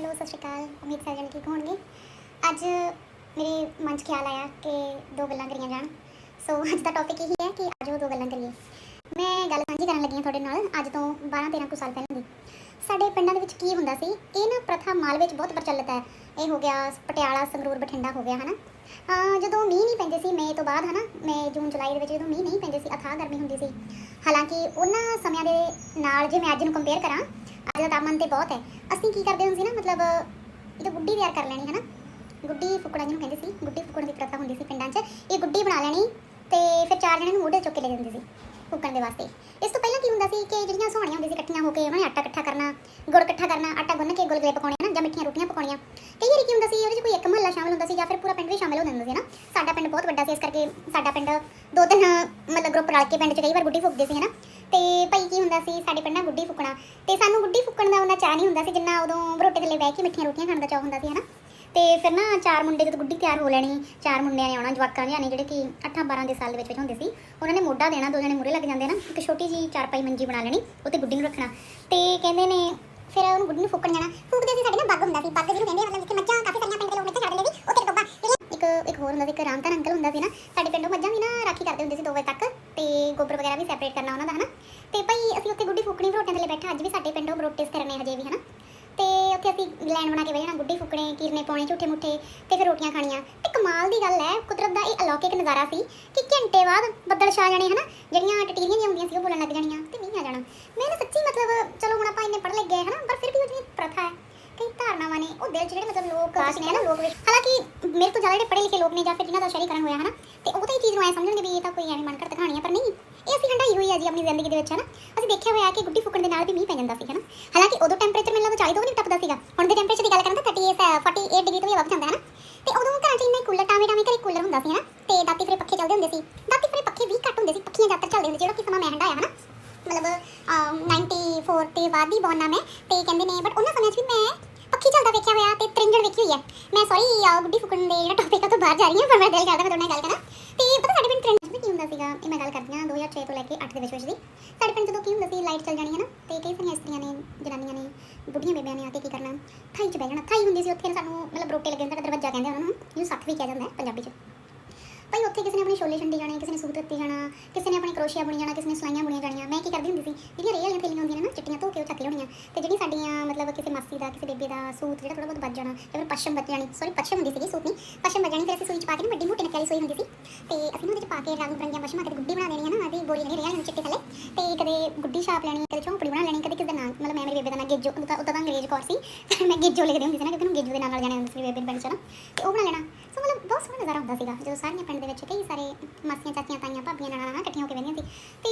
Hello, ਸਤਿ ਸ਼੍ਰੀ ਅਕਾਲ। ਉਮੀਦ ਸਾਰੇ ਜਣੇ ਠੀਕ ਹੋਣਗੇ। ਅੱਜ ਮੇਰੇ ਮਨ 'ਚ ਖਿਆਲ ਆਇਆ ਕਿ ਦੋ ਗੱਲਾਂ ਕਰੀਆਂ ਜਾਣ। ਸੋ ਅੱਜ ਦਾ ਟੌਪਿਕ ਇਹੀ ਹੈ ਕਿ ਅੱਜ ਉਹ ਦੋ ਗੱਲਾਂ ਕਰੀਏ। ਮੈਂ ਗੱਲ ਸਾਂਝੀ ਕਰਨ ਲੱਗੀ ਹਾਂ ਤੁਹਾਡੇ ਨਾਲ, ਅੱਜ ਤੋਂ 12 13 ਕੁ ਸਾਲ ਪਹਿਲਾਂ ਦੀ। ਸਾਡੇ ਪਿੰਡਾਂ ਦੇ ਵਿੱਚ ਕੀ ਹੁੰਦਾ ਸੀ? ਇਹ ਨਾ ਪ੍ਰਥਾ ਮਾਲ ਵਿੱਚ ਬਹੁਤ ਪ੍ਰਚਲਿਤ ਹੈ। ਇਹ ਹੋ ਗਿਆ ਪਟਿਆਲਾ, ਸੰਗਰੂਰ, ਬਠਿੰਡਾ ਹੋ ਗਿਆ, ਹਨਾ? ਹਾਂ, ਜਦੋਂ ਮੀਂਹ ਨਹੀਂ ਪੈਂਦੇ ਸੀ, ਮਈ ਤੋਂ ਬਾਅਦ, ਹਨਾ? ਮਈ, ਜੂਨ, ਜੁਲਾਈ ਦੇ ਵਿੱਚ ਜਦੋਂ ਮੀਂਹ ਨਹੀਂ ਪੈਂਦੇ ਸੀ, ਅਥਾਹ ਗਰਮੀ ਹੁੰਦੀ ਸੀ। ਹਾਲਾਂਕਿ ਉਹਨਾਂ ਸਮਿਆਂ ਦੇ ਨਾਲ ਜੇ ਮੈਂ ਅੱਜ ਨੂੰ ਕੰਪੇਅਰ ਕਰਾਂ ਅੱਜ ਦਾ ਤਾਪਮਾਨ ਤੇ ਬਹੁਤ ਹੈ। ਅਸੀਂ ਕੀ ਕਰਦੇ ਹੁੰਦੇ ਸੀ ਨਾ, ਮਤਲਬ ਇਹ ਗੁੱਡੀ ਤਿਆਰ ਕਰ ਲੈਣੀ, ਹਨਾ? ਗੁੱਡੀ ਫੁੱਕਣਾ ਜਿਹਨੂੰ ਕਹਿੰਦੇ ਸੀ, ਗੁੱਡੀ ਫੁੱਕਣ ਦੀ ਪ੍ਰਥਾ ਹੁੰਦੀ ਸੀ ਪਿੰਡਾਂ 'ਚ। ਇਹ ਗੁੱਡੀ ਬਣਾ ਲੈਣੀ ਤੇ ਫਿਰ ਚਾਰ ਜਣੇ ਨੂੰ ਮੋਢੇ ਚੁੱਕ ਕੇ ਲੈ ਜਾਂਦੇ ਸੀ ਫੁੱਕਣ ਦੇ ਵਾਸਤੇ। ਇਸ ਤੋਂ ਪਹਿਲਾਂ ਕੀ ਹੁੰਦਾ ਸੀ ਕਿ ਜਿਹੜੀਆਂ ਸੋਹਣੀਆਂ ਹੁੰਦੀਆਂ ਸੀ ਇਕੱਠੀਆਂ ਹੋ ਕੇ, ਉਹਨਾਂ ਨੇ ਆਟਾ ਇਕੱਠਾ ਕਰਨਾ, ਗੁੜ ਇਕੱਠਾ ਕਰਨਾ, ਆਟਾ ਗੁੰਨ ਕੇ ਗੁਲਗੁਲੇ ਪਕਾਉਣੇ ਨਾ ਜਾਂ ਮਿੱਠੀਆਂ ਰੋਟੀਆਂ ਪਕਾਉਣੀਆਂ। ਕਈ ਵਾਰੀ ਕੀ ਹੁੰਦਾ ਸੀ, ਉਹਦੇ 'ਚ ਕੋਈ ਇੱਕ ਮਹੱਲਾ ਸ਼ਾਮਲ ਹੁੰਦਾ ਸੀ ਜਾਂ ਫਿਰ ਪੂਰਾ ਪਿੰਡ ਵੀ ਸ਼ਾਮਲ ਹੋ ਜਾਂਦਾ ਸੀ ਨਾ ਸਾਡਾ ਪਿੰਡ ਬਹੁਤ ਵੱਡਾ ਸੀ, ਇਸ ਕਰਕੇ ਸਾਡਾ ਪਿੰਡ ਦੋ ਤਿੰਨ, ਮਤਲਬ ਗਰੁੱਪ ਰਲ ਕੇ ਪਿੰਡ 'ਚ ਕਈ ਵਾਰ ਗੁੱਡੀ ਫੁੱਕਦੇ ਸੀ, ਹਨਾ? ਤੇ ਭਾਈ ਕੀ ਹੁੰਦਾ ਸੀ, ਸਾਡੇ ਪਿੰਡ ਨਾਲ ਗੁੱਡੀ ਫੁੱਕਣਾ। ਤੇ ਸਾਨੂੰ ਗੁੱਡੀ ਫੁੱਕਣ ਦਾ ਉਹਨਾਂ ਚਾਹ ਨਹੀਂ ਹੁੰਦਾ ਸੀ, ਜਿੰਨਾ ਉਦੋਂ ਰੋਟੇ ਥੱਲੇ ਬਹਿ ਕੇ ਮਿੱਠੀਆਂ ਰੋਟੀਆਂ ਖਾਣ ਦਾ ਚਾਹ ਹੁੰਦਾ ਸੀ, ਹਨਾ। ਤੇ ਫਿਰ ਨਾ ਚਾਰ ਮੁੰਡੇ ਜਦੋਂ ਗੁੱਡੀ ਤਿਆਰ ਹੋ ਲੈਣੀ, ਚਾਰ ਮੁੰਡਿਆਂ ਨੇ ਆਉਣਾ, ਜਵਾਕਾਂ ਦੇ ਆਣੇ ਜਿਹੜੇ ਕਿ 8 12 ਦੇ ਸਾਲ ਦੇ ਵਿੱਚ ਵਿੱਚ ਹੁੰਦੇ ਸੀ, ਉਹਨਾਂ ਨੇ ਮੋਢਾ ਦੇਣਾ, ਦੋ ਜਣੇ ਮੂਰੇ ਲੱਗ ਜਾਂਦੇ ਨਾ ਇੱਕ ਛੋਟੀ ਜੀ ਚਾਰਪਾਈ ਮੰਜੀ ਬਣਾ ਲੈਣੀ, ਉੱਤੇ ਗੁੱਡੀ ਨੂੰ ਰੱਖਣਾ। ਤੇ ਕਹਿੰਦੇ ਨੇ, ਫਿਰ ਉਹਨੂੰ ਗੁੱਡੀ ਨੂੰ ਫੁੱਕਣ ਜਾਣਾ। ਫੂਕਦੇ ਸੀ ਸਾਡੇ ਨਾਲ ਬੱਗ ਹੁੰਦਾ ਸੀ, ਬੱਗ ਜਿਹਨੂੰ ਕਹਿੰਦੇ ਮਤਲਬ ਜਿੱਥੇ ਮੱਝਾਂ ਕਾਫੀ ਸਾਰੀਆਂ ਪਿੰਡ ਦੇ ਲੋਕ ਇੱਥੇ ਛੱਡ ਦਿੰਦੇ ਸੀ, ਉੱਥੇ ਡੱਬਾ। ਇੱਕ ਇੱਕ ਹੋਰ ਹੁੰਦਾ ਸੀ, ਇੱਕ ਰਾਮਧਨ ਅੰਕਲ ਹੁੰਦਾ ਸੀ ਨਾ ਸਾਡੇ ਪਿੰਡੋਂ ਮੱਝਾਂ ਵੀ ਨਾ ਰਾਖੀ ਕਰਦੇ ਹੁੰਦੇ ਸੀ 2 ਵਜੇ ਤੱਕ ਤੇ ਗੋਬਰ ਵਗੈਰਾ ਵੀ ਸੈਪਰੇਟ ਕਰਨਾ ਉਹਨਾਂ ਦਾ, ਹਨਾ? ਤੇ ਭਾਈ ਅਸੀਂ ਉੱਥੇ ਗੁੱਡੀ ਫੁੱਕਣੀ ਬਰੋਟਿਆਂ ਥੱਲੇ ਬੈਠਾ, ਅੱਜ ਵੀ ਸਾਡੇ ਪਿੰਡੋਂ ਬਰੋਟੇ ਕਰਨੇ ਹਜੇ ਵੀ, ਹਨਾ? ਤੇ ਉੱਥੇ ਅਸੀਂ ਲਾਈਨ ਬਣਾ ਕੇ ਬਹਿ ਜਾਣਾ, ਗੁੱਡੀ ਫੁੱਕਣੇ, ਕੀਰਨੇ ਪਾਉਣੇ, ਝੂਠੇ ਮੁੱਠੇ, ਤੇ ਫਿਰ ਰੋਟੀਆਂ ਖਾਣੀਆਂ। ਤੇ ਕਮਾਲ ਦੀ ਗੱਲ ਹੈ ਕੁਦਰਤ ਦਾ ਇਹ ਅਲੌਕਿਕ ਨਜ਼ਾਰਾ ਸੀ ਕਿ ਘੰਟੇ ਬਾਅਦ ਬੱਦਲ ਛਾ ਜਾਣੇ, ਹਨਾ? ਜਿਹੜੀਆਂ ਟਟੀਰੀਆਂ ਜਿਹੀਆਂ ਹੁੰਦੀਆਂ ਸੀ, ਉਹ ਬੋਲਣ ਲੱਗ ਜਾਣੀਆਂ, ਤੇ ਮੀਂਹ ਆ ਜਾਣਾ। ਮੈਂ ਸੱਚੀ ਮਤਲਬ, ਚਲੋ ਹੁਣ ਆਪਾਂ ਇੰਨੇ ਪੜ੍ਹ ਲੱਗੇ ਹਨਾ? ਪਰ ਫਿਰ ਵੀ ਉਹ ਜਿਹੜੀ ਪ੍ਰਥਾ ਹੈ ਕਈ ਨੇ, ਉਹ ਦਿਲ 'ਚ ਜਿਹੜੇ ਮਤਲਬ ਲੋਕ ਨੇ ਹਨਾ ਲੋਕ ਵਿੱਚ। ਹਾਲਾਂਕਿ ਮੇਰੇ ਤੋਂ ਜ਼ਿਆਦਾ ਜਿਹੜੇ ਪੜ੍ਹੇ ਲਿਖੇ ਲੋਕ ਨੇ ਜਾਂ ਫਿਰ ਜਿਨ੍ਹਾਂ ਦਾ ਸ਼ਹਿਰੀਕਰਨ ਹੋਇਆ ਹਨਾ, ਤੇ ਉਹ ਤਾਂ ਇਹ ਚੀਜ਼ ਨੂੰ ਐ ਸਮਝਣਗੇ ਵੀ ਇਹ ਤਾਂ ਕੋਈ ਐਵੇਂ ਮਨ ਘੜਤ ਕਹਾਣੀ ਹੈ ਪਰ ਨਹੀਂ। ਇਹ ਅਸੀਂ ਹੰਡਾਈ ਹੋਈ ਹੈ ਜੀ ਆਪਣੀ ਜ਼ਿੰਦਗੀ ਦੇ ਵਿੱਚ, ਹਨਾ। ਅਸੀਂ ਦੇਖਿਆ ਹੋਇਆ ਕਿ ਗੁੱਡੀ ਫੁੱਕਣ ਦੇ ਨਾਲ ਵੀ ਮੀਂਹ ਪੈ ਜਾਂਦਾ ਸੀ, ਹਨਾ। ਹਾਲਾਂਕਿ ਉਦੋਂ ਟੈਂਪਰੇਚਰ ਮੈਨੂੰ ਲੱਗਦਾ 40 ਤੋਂ ਵੀ ਨਹੀਂ ਟੱਪਦਾ ਸੀਗਾ। ਹੁਣ ਦੇ ਟੈਂਪਰੇਚਰ ਦੀ ਗੱਲ ਕਰਾਂ ਤਾਂ 38 48 ਡਿਗਰੀ ਤੋਂ ਵੀ ਵੱਧ ਜਾਂਦਾ ਹੈ ਨਾ ਤੇ ਉਦੋਂ ਘਰਾਂ 'ਚ ਇੰਨੇ ਕੂਲਰ ਟਾਵੇਂ ਟਾਵੇਂ ਘਰੇ ਕੂਲਰ ਹੁੰਦਾ ਸੀ, ਹਨਾ। ਤੇ ਦਾਤੀ ਫਰੇ ਪੱਖੇ ਚੱਲਦੇ ਹੁੰਦੇ ਸੀ। ਦਾਤੀ ਫਰੇ ਪੱਖੇ ਵੀ ਘੱਟ ਹੁੰਦੇ ਸੀ, ਪੱਖੀਆਂ ਜ਼ਿਆਦਾਤਰ ਚੱਲਦੇ ਹੁੰਦੇ ਜਿਹੜਾ ਕਿ ਸਮਾਂ ਮੈਂ ਹੰਡਾਇਆ ਹਨਾ। ਮਤਲਬ 94 ਤੇ ਬਾਅਦ ਦੀ ਮੈਂ ਤੇ ਕਹਿੰਦੇ ਨੇ ਬਟ ਉਹਨਾਂ ਸਮਿਆਂ 'ਚ ਵੀ ਮੈਂ ਪੱਖੀ ਚੱਲਦਾ ਵੇਖਿਆ ਹੋਇਆ ਤੇ ਤਰਿੰਜਣ ਵੇਖੀ ਹੋਈ ਹੈ ਮੈਂ ਸੌਰੀ ਗੁੱਡੀ ਫੁੱਕਣ ਦੇ ਜਿਹੜਾ ਟੌਪਿਕ ਆ ਤੋਂ ਬਾਹਰ ਜਾ ਰਹੀ ਹਾਂ, ਪਰ ਮੈਂ ਦਿਲ ਕਰਦਾ ਮੈਂ ਤੁਹਾਡੇ ਨਾਲ ਗੱਲ ਕਰਾਂ। ਤੇ ਪਤਾ ਸਾਡੇ ਪਿੰਡ ਟ੍ਰਿੰਜਣ ਕੀ ਹੁੰਦਾ ਸੀਗਾ, ਇਹ ਮੈਂ ਗੱਲ ਕਰਦੀ ਹਾਂ 2006 ਤੋਂ ਲੈ ਕੇ 8 ਦੇ ਵਿੱਚ ਵਿੱਚ ਦੀ। ਸਾਡੇ ਪਿੰਡ ਜਦੋਂ ਕੀ ਹੁੰਦਾ ਸੀ ਲਾਈਟ ਚੱਲ ਜਾਣੀ ਹੈ ਨਾ, ਤੇ ਕਈ ਸਾਰੀਆਂ ਇਸਤਰੀਆਂ ਨੇ, ਜਨਾਨੀਆਂ ਨੇ, ਬੁੱਢੀਆਂ ਬੇਬਿਆਂ ਨੇ ਆ ਕੇ ਕੀ ਕਰਨਾ, ਥਾਈ 'ਚ ਬਹਿ ਜਾਣਾ। ਥਾਈ ਹੁੰਦੀ ਸੀ ਉੱਥੇ ਸਾਨੂੰ, ਮਤਲਬ ਰੋਟੇ ਲੱਗੇ ਹੁੰਦੇ ਦਰਵਾਜ਼ਾ ਕਹਿੰਦੇ ਉਹਨਾਂ ਨੂੰ, ਜਿਹਨੂੰ ਸੱਤ ਵੀ ਕਿਹਾ ਜਾਂਦਾ ਹੈ ਪੰਜਾਬੀ 'ਚ। ਭਾਈ ਉੱਥੇ ਕਿਸੇ ਨੇ ਆਪਣੇ ਛੋਲੇ ਛੰਡੀ ਜਾਣੇ, ਕਿਸੇ ਨੇ ਸੂਟ ਦਿੱਤੀ ਜਾਣਾ, ਕਿਸੇ ਨੇ ਆਪਣੇ ਕਰੋਸ਼ੀਆ ਬੁਣੀ ਜਾਣਾ, ਕਿਸੇ ਨੇ ਸਲਾਈਆਂ ਬੁਣੀਆਂ ਜਾਣੀਆਂ। ਮੈਂ ਕੀ ਕਰਦੀ ਹੁੰਦੀ ਸੀ, ਜਿਹੜੀਆਂ ਰੇਹ ਵਾਲੀਆਂ ਥੈਲੀਆਂ ਹੁੰਦੀਆਂ ਨੇ ਨਾ, ਚਿੱਟੀਆਂ ਧੋ ਕੇ ਉਹ ਚੱਕ ਲਿਆਉਣੀਆਂ। ਤੇ ਜਿਹੜੀ ਸਾਡੀਆਂ ਮਤਲਬ ਕਿਸੇ ਮਾਸੀ ਦਾ, ਕਿਸੇ ਬੇਬੇ ਦਾ ਸੂਟ ਜਿਹੜਾ ਥੋੜਾ ਬਹੁਤ ਬਚ ਜਾਣਾ, ਜਾਂ ਫਿਰ ਪੱਛਮ ਬਚ ਜਾਣੀ ਸੌਰੀ ਪੱਛਮ ਹੁੰਦੀ ਸੀਗੀ ਸੂਟ ਨਹੀਂ ਪੱਛਮ ਬਚ ਜਾਣੀ ਫਿਰ ਅਸੀਂ ਸੂਈ ਚ ਪਾ ਕੇ ਨਾ ਵੱਡੀ ਮੋਟੀ ਨਕਾਲੀ ਸੂਈ ਹੁੰਦੀ ਸੀ। ਤੇ ਅਸੀਂ ਉਹਦੇ ਚ ਪਾ ਕੇ ਰੰਗ ਬਰੰਗੀਆਂ ਪੱਛਮਾਂ ਤੇ ਗੁੱਡੀ ਬਣਾ ਦੇਣੀ ਹੈ ਨਾ ਆਦੀ ਬੋਰੀ ਨਹੀਂ ਰੇਹ ਚਿੱਟੇ ਥੱਲੇ, ਤੇ ਕਦੇ ਗੁੱਡੀ ਛਾਪ ਲੈਣੀ, ਕਦੇ ਝੌਂਪੜੀ ਬਣਾ ਲੈਣੀ, ਕਦੇ ਕਿਸੇ ਦਾ ਨਾਮ ਮਤਲਬ ਮੈਂ ਮੇਰੀ ਬੇਬੇ ਦਾ ਨਾਮ ਗੇਜੋ ਉਹਦਾ ਉਹਦਾ ਅੰਗਰੇਜ਼ ਕੌਰ ਸੀ ਤੇ ਮੈਂ ਗੇਜੋ ਲਿਖਦੀ ਹੁੰਦੀ ਸੀ ਨਾ, ਕਿਉਂਕਿ ਉਹਨੂੰ ਗੇਜੋ ਦੇ ਨਾਮ ਨਾਲ ਜਾਣਿਆ ਜਾਂਦਾ ਸੀ, ਬੇਬੇ ਪਿੰਡ ਚ ਨਾ ਤੇ ਉਹ ਬਣਾ ਲੈਣਾ। ਸੋ ਮਤਲਬ ਬਹੁਤ ਸੋਹਣਾ ਨਜ਼ਾਰਾ ਹੁੰਦਾ ਸੀਗਾ, ਜਦੋਂ ਸਾਰੀਆਂ ਪਿੰਡ ਦੇ ਵਿੱਚ ਕਈ ਸਾਰੇ ਮਾਸੀਆਂ, ਚਾਚੀਆਂ, ਤਾਈਆਂ, ਭਾਬੀਆਂ ਨਾਲ ਇਕੱਠੀਆਂ ਹੋ ਕੇ ਬਹਿੰਦੀਆਂ ਸੀ। ਤੇ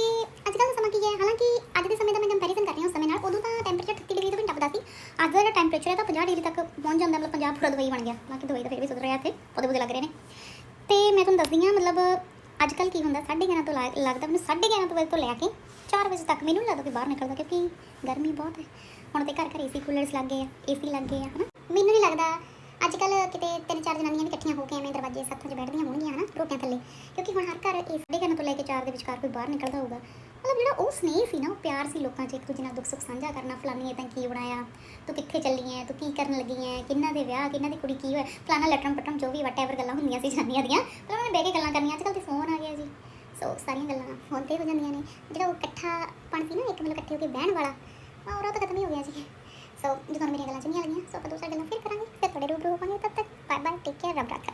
ਅੱਜ ਕੱਲ੍ਹ ਦਾ ਸਮਾਂ ਕੀ ਹੈ? ਹਾਲਾਂਕਿ ਅੱਜ ਦੇ ਸਮੇਂ ਦਾ ਮੈਂ ਕੰਪੈਰੀਜ਼ਨ ਕਰ ਰਹੀ ਹਾਂ ਉਸ ਸਮੇਂ ਨਾਲ ਉਦੋਂ ਤਾਂ ਟੈਂਪਰੇਚਰ 38 ਡਿਗਰੀ ਤੋਂ ਵੀ ਨਹੀਂ ਟੱਪਦਾ ਸੀ ਅੱਜ ਦਾ ਜਿਹੜਾ ਟੈਂਪਰੇਚਰ ਹੈ ਤਾਂ 50 ਡਿਗਰੀ ਤੱਕ ਪਹੁੰਚ ਜਾਂਦਾ, ਮਤਲਬ 50 ਪੂਰਾ ਦੁਬਈ ਬਣ ਗਿਆ। ਬਾਕੀ ਦੁਬਈ ਦਾ ਫਿਰ ਵੀ ਸੁਧਰ ਰਿਹਾ ਇੱਥੇ, ਪੌਦੇ ਪੌਦੇ ਲੱਗ ਰਹੇ ਨੇ। ਤੇ ਮੈਂ ਤੁਹਾਨੂੰ ਦੱਸਦੀ ਹਾਂ, ਮਤਲਬ ਅੱਜ ਕੱਲ੍ਹ ਕੀ ਹੁੰਦਾ 11:30 ਤੋਂ ਲਾ- ਲੱਗਦਾ ਮੈਨੂੰ 11:30 ਤੋਂ ਵਜੇ ਤੋਂ ਲੈ ਕੇ 4 ਵਜੇ ਤੱਕ ਮੈਨੂੰ ਨਹੀਂ ਲੱਗਦਾ ਕਿ ਬਾਹਰ ਨਿਕਲਦਾ, ਕਿਉਂਕਿ ਗਰਮੀ ਬਹੁਤ ਹੈ। ਹੁਣ ਤੇ ਘਰ ਘਰ ਏਸੀ ਕੂਲਰਸ ਲੱਗ ਗਏ ਆ ਏਸੀ ਲੱਗ ਗਏ ਆ, ਹਨਾ? ਮੈਨੂੰ ਨਹੀਂ ਲੱਗਦਾ ਅੱਜ ਕੱਲ ਕਿਤੇ ਤਿੰਨ ਚਾਰ ਜਨਾਨੀਆਂ ਵੀ ਇਕੱਠੀਆਂ ਹੋ ਕੇ ਐਵੇਂ ਦਰਵਾਜ਼ੇ ਸੱਥਾਂ 'ਚ ਬੈਠਦੀਆਂ ਹੋਣਗੀਆਂ, ਹਨਾ, ਰੋਟੀਆਂ ਥੱਲੇ। ਕਿਉਂਕਿ ਹੁਣ ਹਰ ਘਰ ਇਸ ਦੇ ਘਰਾਂ ਤੋਂ ਲੈ ਕੇ ਚਾਰ ਦੇ ਵਿਚਕਾਰ ਕੋਈ ਬਾਹਰ ਨਿਕਲਦਾ ਹੋਊਗਾ। ਮਤਲਬ ਜਿਹੜਾ ਉਹ ਸਨੇਹ ਸੀ ਨਾ, ਉਹ ਪਿਆਰ ਸੀ ਲੋਕਾਂ 'ਚ, ਇੱਕ ਦੂਜੇ ਨਾਲ ਦੁੱਖ ਸੁੱਖ ਸਾਂਝਾ ਕਰਨਾ, ਫਲਾਨੀ ਤਾਂ ਕੀ ਬਣਾਇਆ? ਤੂੰ ਕਿੱਥੇ ਚੱਲੀ ਐ? ਤੂੰ ਕੀ ਕਰਨ ਲੱਗੀ ਐ? ਕਿੰਨਾ ਦੇ ਵਿਆਹ, ਕਿੰਨਾ ਦੀ ਕੁੜੀ ਕੀ ਹੋਇਆ? ਫਲਾਨਾ ਲਟਰਮ ਪਟਰਮ ਜੋ ਵੀ ਵਟਐਵਰ ਗੱਲਾਂ ਹੁੰਦੀਆਂ ਸੀ ਜਨਾਨੀਆਂ ਦੀਆਂ, ਪਰ ਉਹਨਾਂ ਨੇ ਬਹਿ ਕੇ ਗੱਲਾਂ ਕਰਨੀਆਂ। ਅੱਜ ਕੱਲ੍ਹ ਤੇ ਫੋਨ ਆ ਗਿਆ ਜੀ। ਸੋ ਸਾਰੀਆਂ ਗੱਲਾਂ ਫੋਨ ਤੇ ਹੋ ਜਾਂਦੀਆਂ ਨੇ। ਜਿਹੜਾ ਉਹ ਇਕੱਠਾ ਪਣ ਸੀ ਨਾ, ਇੱਕ ਮਤਲਬ ਇਕੱਠੇ ਹੋ ਕੇ ਬਹਿਣ ਵਾਲਾ ਉਹ ਉਹ ਤਾਂ ਖਤਮ ਹੀ ਹੋ ਗਿਆ ਜੀ। ਸੋ ਜਦੋਂ ਮੇਰੀਆਂ ਗੱਲਾਂ ਚੰਗੀਆਂ ਲੱਗੀਆਂ ਸੋ ਆਪਾਂ ਦੂਸਰਾ ਗੱਲਾਂ ਫਿਰ ਕਰਾਂਗੇ, ਫਿਰ ਤੁਹਾਡੇ ਰੂਬਰੂ ਹੋਵਾਂਗੇ, ਤਦ ਤੱਕ ਬਾਏ ਬਾਏ ਟੇਕ ਕੇਅਰ ਰੱਬ ਰੱਖਾ।